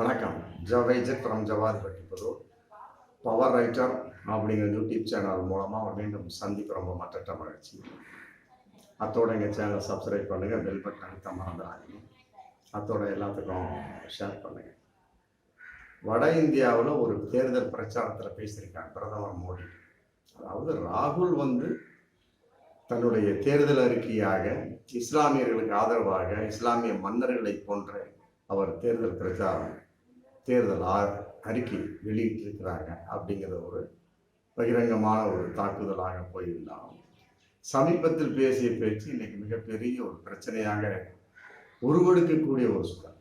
வணக்கம். ஜவைஜத் from Jawad Pattiputhur power writer அப்படிங்கிற YouTube channel மூலமாக மீண்டும் சந்திப்பு ரொம்ப மற்ற மகிழ்ச்சி. அத்தோட எங்கள் சேனலை சப்ஸ்கிரைப் பண்ணுங்கள் பெல் பட்டன் அழுத்த மறந்துடாதீங்க. அத்தோட எல்லாத்துக்கும் ஷேர் பண்ணுங்கள் வட இந்தியாவில் ஒரு தேர்தல் பிரச்சாரத்தில் பேசியிருக்காங்க பிரதமர் மோடி. அதாவது ராகுல் வந்து தன்னுடைய தேர்தல் அறிக்கையாக இஸ்லாமியர்களுக்கு ஆதரவாக இஸ்லாமிய மன்னர்களை போன்ற அவர் தேர்தல் பிரச்சாரம் தேர்தல் ஆ- அறிக்கை வெளியிட்டிருக்கிறாங்க அப்படிங்கிற ஒரு பகிரங்கமான ஒரு தாக்குதலாக போயிருந்தாலும் சமீபத்தில் பேசிய பேச்சு இன்னைக்கு மிகப்பெரிய ஒரு பிரச்சனையாக உருவெடுக்கக்கூடிய ஒரு சூழல்.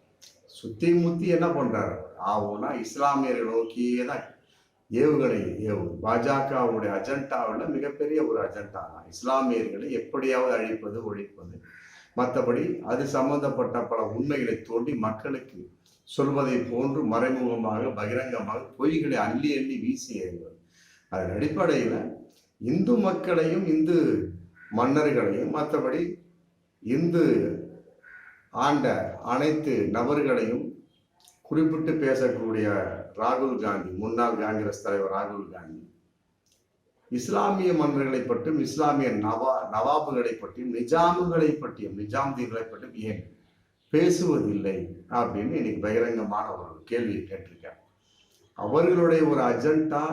சுத்தி முத்தி என்ன பண்றாரு? ஆகும்னா இஸ்லாமியர்கள் நோக்கியே தான் ஏவுகணை ஏவு. பாஜகவுடைய அஜெண்டாவில் மிகப்பெரிய ஒரு அஜெண்டா தான் இஸ்லாமியர்களை எப்படியாவது அழிப்பது ஒழிப்பது. மற்றபடி அது சம்பந்தப்பட்ட பல உண்மைகளை தோண்டி மக்களுக்கு சொல்வதை போன்று மறைமுகமாக பகிரங்கமாக பொய்களை அள்ளி அள்ளி வீசி எறிவது அதன் அடிப்படையில் இந்து மக்களையும் இந்து மன்னர்களையும் மற்றபடி இந்து ஆண்ட அனைத்து நபர்களையும் குறிப்பிட்டு பேசக்கூடிய ராகுல் காந்தி முன்னாள் காங்கிரஸ் தலைவர் ராகுல் காந்தி இஸ்லாமிய மன்னர்களை பற்றியும் இஸ்லாமிய நவா நவாபுகளை பற்றியும் நிஜாமுகளை பற்றியும் நிஜாம்தீன்களை பற்றியும் ஏன் பேசுவதில்லை அப்படின்னு இன்னைக்கு பகிரங்கமான ஒரு கேள்வியை கேட்டிருக்கார். அவர்களுடைய ஒரு அஜெண்டா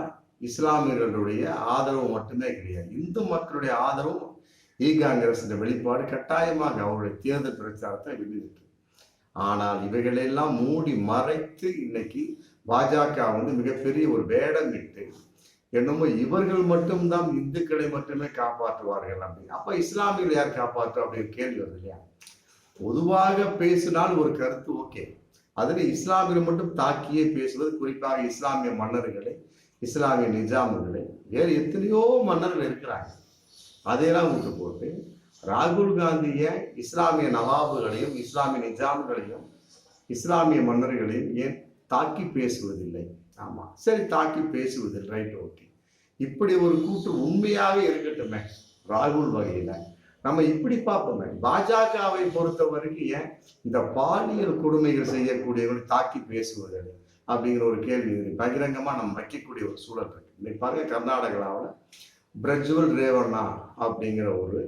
இஸ்லாமியர்களுடைய ஆதரவு மட்டுமே கிடையாது. இந்து மக்களுடைய ஆதரவும் இ காங்கிரஸ் வெளிப்பாடு கட்டாயமாக அவருடைய தேர்தல் பிரச்சாரத்தை வெளியிட்டு ஆனால் இவைகளெல்லாம் மூடி மறைத்து இன்னைக்கு பாஜக வந்து மிகப்பெரிய ஒரு வேடமிட்டு என்னமோ இவர்கள் மட்டும்தான் இந்துக்களை மட்டுமே காப்பாற்றுவார்கள் அப்படின்னு அப்ப இஸ்லாமியர்கள் யார் காப்பாற்று அப்படின்னு கேள்வி வருது இல்லையா? பொதுவாக பேசினால் ஒரு கருத்து ஓகே. அதில் இஸ்லாமியர்கள் மட்டும் தாக்கியே பேசுவது குறிப்பாக இஸ்லாமிய மன்னர்களை இஸ்லாமிய நிஜாமுகளை வேறு எத்தனையோ மன்னர்கள் இருக்கிறாங்க. அதையெல்லாம் விட்டு போட்டு ராகுல் காந்திய இஸ்லாமிய நவாபுகளையும் இஸ்லாமிய நிஜாம்களையும் இஸ்லாமிய மன்னர்களையும் ஏன் தாக்கி பேசுவதில்லை. ஆமாம் சரி தாக்கி பேசுவதில்லை ரைட் ஓகே இப்படி ஒரு கூட்டு உண்மையாக இருக்கட்டுமே ராகுல் வகையில். நம்ம இப்படி பார்ப்போமே பாஜகவை பொறுத்த வரைக்கும் ஏன் இந்த பாலியல் கொடுமைகள் செய்யக்கூடியவர்கள் தாக்கி பேசுவதில்லை அப்படிங்கிற ஒரு கேள்வி பகிரங்கமாக நம்ம வைக்கக்கூடிய ஒரு சூழல் இருக்கு. இன்னைக்கு பாருங்க கர்நாடகாவில் பிரஜ்வல் ரேவண்ணா அப்படிங்கிற ஒரு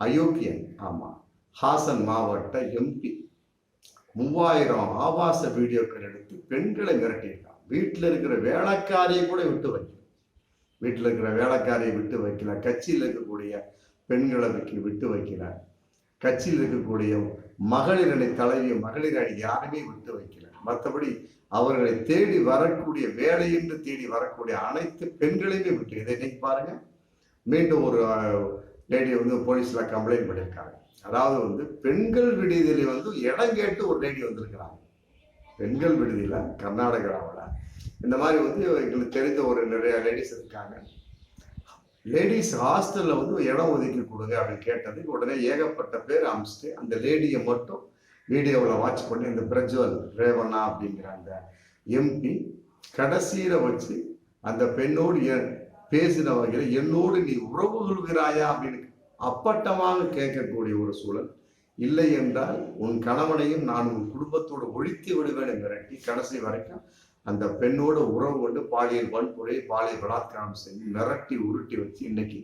அயோக்கியன் ஆமாம் ஹாசன் மாவட்ட எம்பி மூவாயிரம் ஆபாச வீடியோக்கள் எடுத்து பெண்களை மிரட்டியிருக்கான். வீட்டில் இருக்கிற வேலைக்காரியை கூட விட்டு வைக்கல. வீட்டில் இருக்கிற வேலைக்காரியை விட்டு வைக்கல. கட்சியில் இருக்கக்கூடிய பெண்களை விட்டு வைக்கல. கட்சியில் இருக்கக்கூடிய மகளிர் அணி தலைவி மகளிர் அணி யாருமே விட்டு வைக்கல. மற்றபடி அவர்களை தேடி வரக்கூடிய வேலையென்று தேடி வரக்கூடிய அனைத்து பெண்களையுமே விட்டு இதை இன்னைக்கு பாருங்க. மீண்டும் ஒரு லேடி வந்து போலீஸில் கம்ப்ளைண்ட் பண்ணியிருக்காங்க அதாவது வந்து பெண்கள் விடுதியில் வந்து இடம் கேட்டு ஒரு லேடி வந்திருக்கிறாங்க. பெண்கள் விடுதியில் கர்நாடகாவில் இந்த மாதிரி வந்து எங்களுக்கு தெரிந்த ஒரு நிறைய லேடிஸ் இருக்காங்க. லேடிஸ் ஹாஸ்டலில் வந்து இடம் ஒதுக்கி கொடுங்க அப்படின்னு கேட்டதுக்கு உடனே ஏகப்பட்ட பேர் அமிச்சிட்டு அந்த லேடியை மட்டும் வீடியோவில் வாட்ச் பண்ணி இந்த பிரஜ்வல் ரேவண்ணா அப்படிங்கிற அந்த எம்பி கடைசியில் வச்சு அந்த பெண்ணோடு பேசினவர்களை பேசின வகையில் என்னோடு நீ உறவு கொள்கிறாயா அப்படின்னு அப்பட்டமாக கேட்கக்கூடிய ஒரு சூழல். இல்லை என்றால் உன் கணவனையும் நான் உன் குடும்பத்தோடு ஒழித்து விடுவேன் மிரட்டி கடைசி வரைக்கும் அந்த பெண்ணோட உறவு கொண்டு பாலியல் வன்முறை பாலியல் பலாத்காரம் செஞ்சு மிரட்டி உருட்டி வச்சு இன்னைக்கு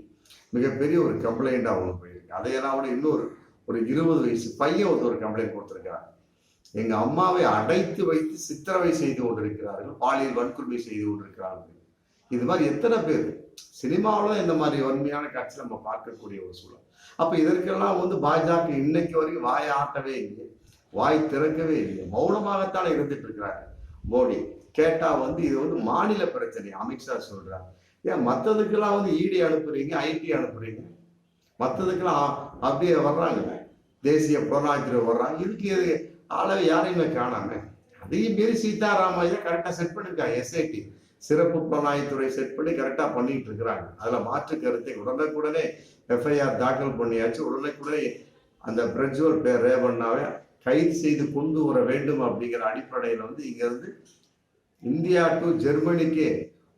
மிகப்பெரிய ஒரு கம்ப்ளைண்டா ஒன்று போயிருக்கு. அதையெல்லாம் விட இன்னொரு ஒரு இருபது வயசு பையன் ஒருத்தர் ஒரு கம்ப்ளைண்ட் கொடுத்திருக்கிறார் எங்க அம்மாவை அடைத்து வைத்து சித்திரவை செய்து கொண்டிருக்கிறார்கள் பாலியல் வன்கொடுமை செய்து கொண்டிருக்கிறார்கள். இது மாதிரி எத்தனை பேர் சினிமாவில் இந்த மாதிரி வன்மையான காட்சி நம்ம பார்க்கக்கூடிய ஒரு சூழல். அப்ப இதற்கெல்லாம் வந்து பாஜக இன்னைக்கு வரைக்கும் வாய் ஆட்டவே இல்லை வாய் திறக்கவே இல்லை மௌனமாகத்தான் இருந்துட்டு இருக்கிறாரு மோடி. கேட்டா வந்து இது வந்து மாநில பிரச்சனை அமித்ஷா சொல்றாரு. ஏன் மற்றதுக்கெல்லாம் வந்து இடி அனுப்புறீங்க ஐடி அனுப்புறீங்க? மற்றதுக்கெல்லாம் அப்படியே வர்றாங்க. தேசிய புலனாய்வு வர்றாங்க. இதுக்கு இது அளவு யாரையுமே காணாம. அதையும் மீறி சீதாராமையா கரெக்டாக செட் பண்ணிருக்காங்க எஸ்ஐடி சிறப்பு புலனாய்வுத்துறை செட் பண்ணி கரெக்டாக பண்ணிட்டு இருக்கிறாங்க. அதில் மாற்று கருத்தை உடனுக்குடனே எஃப்ஐஆர் தாக்கல் பண்ணியாச்சு. உடனுக்குடனே அந்த பிரஜ்வல் பேர் ரேவண்ணாவை கைது செய்து கொண்டு வர வேண்டும் அப்படிங்கிற அடிப்படையில் வந்து இங்கேருந்து இந்தியா டு ஜெர்மனிக்கே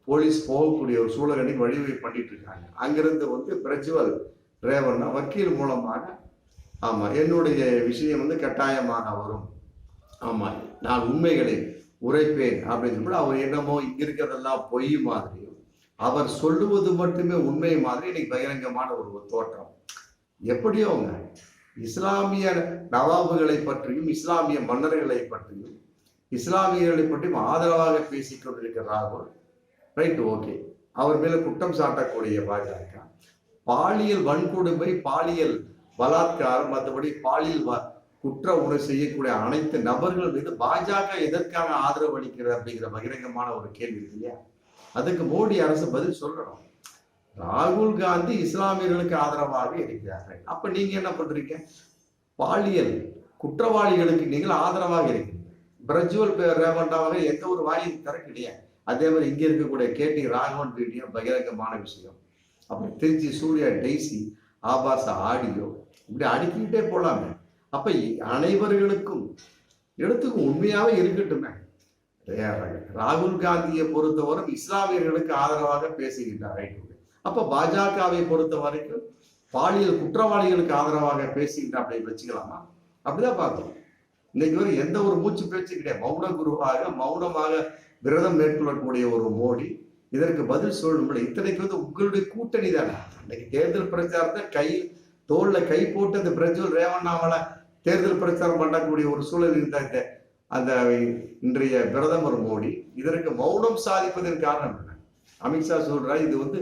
போலீஸ் போகக்கூடிய ஒரு சூழலை வழிவகை பண்ணிட்டு இருக்காங்க. அங்கிருந்து வந்து பிரஜ்வல் ரேவண்ணா வக்கீல் மூலமாக ஆமாம் என்னுடைய விஷயம் வந்து கட்டாயமாக வரும். ஆமாம் நான் உண்மைகளை உரைப்பேன் அப்படின்னு சொல்லி அவர் என்னமோ இங்க இருக்கிறதெல்லாம் பொய் மாதிரியும் அவர் சொல்லுவது மட்டுமே உண்மை மாதிரி இன்னைக்கு பகிரங்கமான ஒரு தோற்றம். எப்படியோங்க இஸ்லாமிய நவாபுகளை பற்றியும் இஸ்லாமிய மன்னர்களை பற்றியும் இஸ்லாமியர்களை பற்றியும் ஆதரவாக பேசிக் கொண்டிருக்கிற ராகுல் ரைட் ஓகே அவர் மேல குற்றம் சாட்டக்கூடிய பாஜக பாலியல் வன்கொடுமை பாலியல் பலாத்காரம் மற்றபடி பாலியல் குற்ற உணவு செய்யக்கூடிய அனைத்து நபர்கள் மீது பாஜக எதற்காக ஆதரவு அளிக்கிறது அப்படிங்கிற பகிரங்கமான ஒரு கேள்வி இல்லையா? அதுக்கு மோடி அரசு பதில் சொல்லணும். ராகுல் காந்தி இஸ்லாமியர்களுக்கு ஆதரவாக இருக்கிறார்கள். அப்ப நீங்க என்ன பண்றீங்க? பாலியல் குற்றவாளிகளுக்கு நீங்கள் ஆதரவாக இருக்கிறீங்க. பிரஜுவல் ரேவண்டாவாக எந்த ஒரு வாயும் திறக்கலையே அதே மாதிரி இங்க இருக்கக்கூடிய கேடி ராகவன் வீடியோ பகிரங்கமான விஷயம். அப்புறம் திருச்சி சூர்யா டெய்ஸி ஆபாச ஆடியோ இப்படி அடுக்கிக்கிட்டே போலாமே. அப்ப அனைவர்களுக்கும் எடுத்துக்கு உண்மையாவே இருக்கட்டுமே. ராகுல் காந்தியை பொறுத்தவரை இஸ்லாமியர்களுக்கு ஆதரவாக பேசுகின்றார் அப்ப பாஜகவை பொறுத்த வரைக்கும் பாலியல் குற்றவாளிகளுக்கு ஆதரவாக பேசுகின்ற அப்படி வச்சுக்கலாமா? அப்படிதான் பார்த்தோம் இன்னைக்கு வரை எந்த ஒரு மூச்சு பேச்சு கிடையாது. மௌன குருவாக மௌனமாக விரதம் மேற்கொள்ளக்கூடிய ஒரு மோடி இதற்கு பதில் சொல்லணும்ல இத்தனைக்கு வந்து உங்களுடைய கூட்டணி தானே இன்னைக்கு தேர்தல் பிரச்சாரத்தை கை தோல்ல கை போட்டு அந்த பிரஜ்வல் ரேவண்ணாமலை தேர்தல் பிரச்சாரம் பண்ணக்கூடிய ஒரு சூழல் இருந்த இந்த அந்த இன்றைய பிரதமர் மோடி இதற்கு மௌனம் சாதிப்பதன் காரணம் என்ன? அமித்ஷா சொல்றா இது வந்து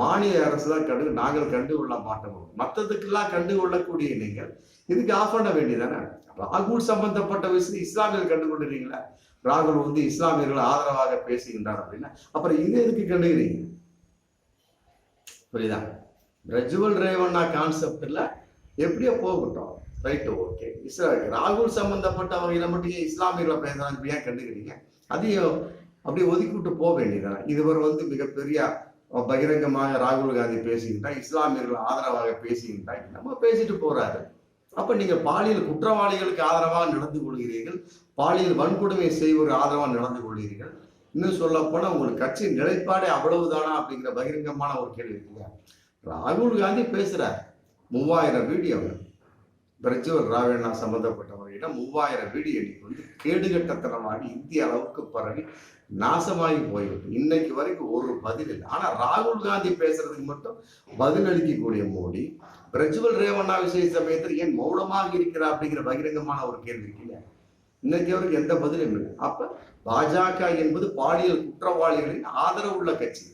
மாநில அரசு தான் கண்டு நாங்கள் கண்டு கொள்ள மாட்டோம். மற்றதுக்கெல்லாம் கண்டு கொள்ளக்கூடிய நீங்கள் இதுக்கு ஆஃப் பண்ண வேண்டியதானே ராகுல் சம்பந்தப்பட்ட விஷயம் இஸ்லாமியர்கள் கண்டு கொண்டுறீங்களா ராகுல் வந்து இஸ்லாமியர்கள் ஆதரவாக பேசுகின்றார் அப்படின்னா அப்புறம் இது எதுக்கு கண்டுகிறீங்க புரியுதா? பிரஜுவல் ரேவண்ணா கான்செப்ட்ல எப்படியோ போகட்டும். ரைட்டு ஓகே இஸ்ரா ராகுல் சம்பந்தப்பட்ட வகையில மட்டும் ஏன் இஸ்லாமியர்களை பேசுறாங்க? ஏன் கண்டுக்கிறீங்க? அதையும் அப்படியே ஒதுக்கி விட்டு போக வேண்டியதுதான். இதுவரை வந்து மிகப்பெரிய பகிரங்கமாக ராகுல் காந்தி பேசுகின்றா இஸ்லாமியர்கள் ஆதரவாக பேசுகின்றா நம்ம பேசிட்டு போறாரு. அப்ப நீங்க பாலியல் குற்றவாளிகளுக்கு ஆதரவாக நடந்து கொள்கிறீர்கள். பாலியல் வன்கொடுமை செய்வோர் ஆதரவாக நடந்து கொள்கிறீர்கள். இன்னும் சொல்ல போனா உங்களுக்கு கட்சி நிலைப்பாடே அவ்வளவுதானா அப்படிங்கிற பகிரங்கமான ஒரு கேள்வி இருக்குங்க. ராகுல் காந்தி பேசுறார். மூவாயிரம் வீடியோ பிரஜோர் ராவண்ணா சம்பந்தப்பட்டவர்களிடம் மூவாயிரம் வீடியோ இன்னைக்கு வந்து கேடுகட்டத்தனமாக இந்திய அளவுக்கு பரவி நாசமாகி போய்விட்டு இன்னைக்கு வரைக்கும் ஒரு பதில் இல்லை. ஆனால் ராகுல் காந்தி பேசுறதுக்கு மட்டும் பதில் அளிக்கக்கூடிய மோடி பிரஜுவல் ரேவண்ணா விஷய சமயத்தில் ஏன் மௌனமாக இருக்கிறா அப்படிங்கிற பகிரங்கமான ஒரு கேள்வி இல்லை இன்னைக்கு அவருக்கு எந்த பதிலும் இல்லை. அப்ப பாஜக என்பது பாலியல் குற்றவாளிகளின் ஆதரவுள்ள கட்சி.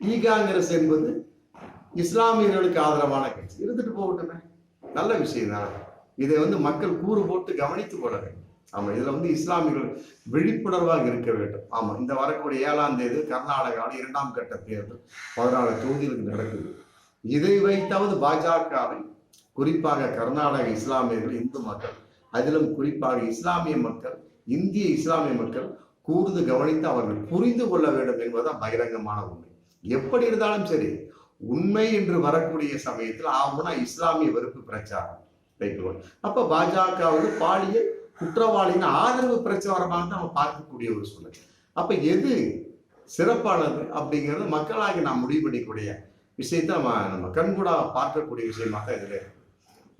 இ காங்கிரஸ் என்பது இஸ்லாமியர்களுக்கு ஆதரவான கட்சி. இருந்துட்டு போகட்டுமே. நல்ல விஷயம் தான். இதை வந்து மக்கள் கூறு போட்டு கவனித்துக் கொள்ள வேண்டும். ஆமா இதுல வந்து இஸ்லாமியர்கள் விழிப்புணர்வாக இருக்க வேண்டும். ஆமா இந்த வரக்கூடிய ஏழாம் தேதி கர்நாடகாவில் இரண்டாம் கட்ட தேர்தல் பதினாலு தொகுதிகளுக்கு நடக்குது. இதை வைத்தாவது பாஜகவை குறிப்பாக கர்நாடக இஸ்லாமியர்கள் இந்து மக்கள் அதிலும் குறிப்பாக இஸ்லாமிய மக்கள் இந்திய இஸ்லாமிய மக்கள் கூர்ந்து கவனித்து அவர்கள் புரிந்து கொள்ள வேண்டும் என்பதுதான் பகிரங்கமான உண்மை. எப்படி இருந்தாலும் சரி உண்மை என்று வரக்கூடிய சமயத்தில் ஆகும்னா இஸ்லாமிய வெறுப்பு பிரச்சாரம். அப்ப பாஜக வந்து பாலியல் குற்றவாளியின் ஆதரவு பிரச்சாரமாக தான் நம்ம பார்க்கக்கூடிய ஒரு சூழல். அப்ப எது சிறப்பானது அப்படிங்கிறது மக்களாகி நாம் முடிவு பண்ணிக்கூடிய விஷயத்தை நம்ம நம்ம கண்கூடா பார்க்கக்கூடிய விஷயமாக தான் இதுல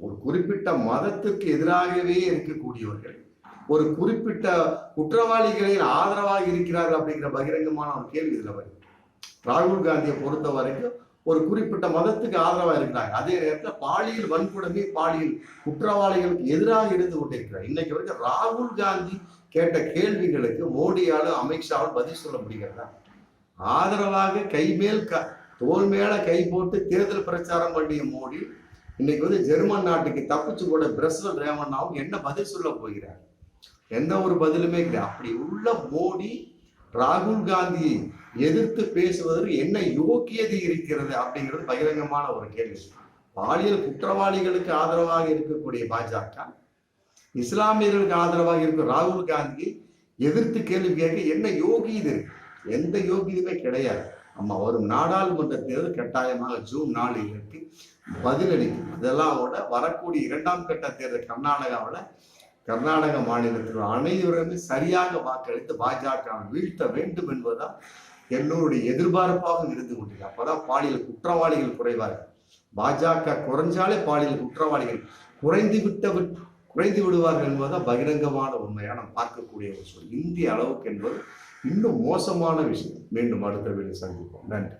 ஒரு குறிப்பிட்ட மதத்திற்கு எதிராகவே இருக்கக்கூடியவர்கள் ஒரு குறிப்பிட்ட குற்றவாளிகளில் ஆதரவாக இருக்கிறார்கள் அப்படிங்கிற பகிரங்கமான ஒரு கேள்வி இதுல வருது. ராகுல் காந்தியை பொறுத்த வரைக்கும் ஒரு குறிப்பிட்ட மதத்துக்கு ஆதரவாக இருக்கிறாங்க. அதே நேரத்தில் பாலியல் வன்கொடுமை பாலியல் குற்றவாளிகளுக்கு எதிராக இருந்து கொண்டிருக்கிறார். இன்னைக்கு வரைக்கும் ராகுல் காந்தி கேட்ட கேள்விகளுக்கு மோடியாலும் அமித்ஷாவும் பதில் சொல்ல முடிகிறதா? ஆதரவாக கைமேல் க தோல் மேல கை போட்டு தேர்தல் பிரச்சாரம் பண்ணிய மோடி இன்னைக்கு வந்து ஜெர்மன் நாட்டுக்கு தப்பிச்சு கூட பிரசல் ரேவண்ணாவும் என்ன பதில் சொல்ல போகிறார்? எந்த ஒரு பதிலுமே கிடையாது. அப்படி உள்ள மோடி ராகுல் காந்தியை எதிர்த்து பேசுவதற்கு என்ன யோக்கியதை இருக்கிறது அப்படிங்கிறது பகிரங்கமான ஒரு கேள்வி. பாலியல் குற்றவாளிகளுக்கு ஆதரவாக இருக்கக்கூடிய பாஜக இஸ்லாமியர்களுக்கு ஆதரவாக இருக்கும் ராகுல் காந்தியை எதிர்த்து கேள்வி கேட்க என்ன யோகி இது? எந்த யோகியதுமே கிடையாது. நம்ம வரும் நாடாளுமன்ற தேர்தல் கட்டாயமாக ஜூன் நாலு இருக்கு. பதிலளிக்கும். அதெல்லாம் விட வரக்கூடிய இரண்டாம் கட்ட தேர்தல் கர்நாடகாவில் கர்நாடக மாநிலத்தில் அனைவருமே சரியாக வாக்களித்து பாஜக வீழ்த்த வேண்டும் என்பதுதான் எல்லோருடைய எதிர்பார்ப்பாகவும் இருந்து கொண்டிருக்கு அப்பதான் பாலியல் குற்றவாளிகள் குறைவார்கள். பாஜக குறைஞ்சாலே பாலியல் குற்றவாளிகள் குறைந்து விட்ட குறைந்து விடுவார்கள் என்பதுதான் பகிரங்கமான உண்மையாக நாம் பார்க்கக்கூடிய ஒரு சொல். இந்திய அளவுக்கு என்பது இன்னும் மோசமான விஷயம். மீண்டும் அடுத்த வீடு சந்திப்போம். நன்றி.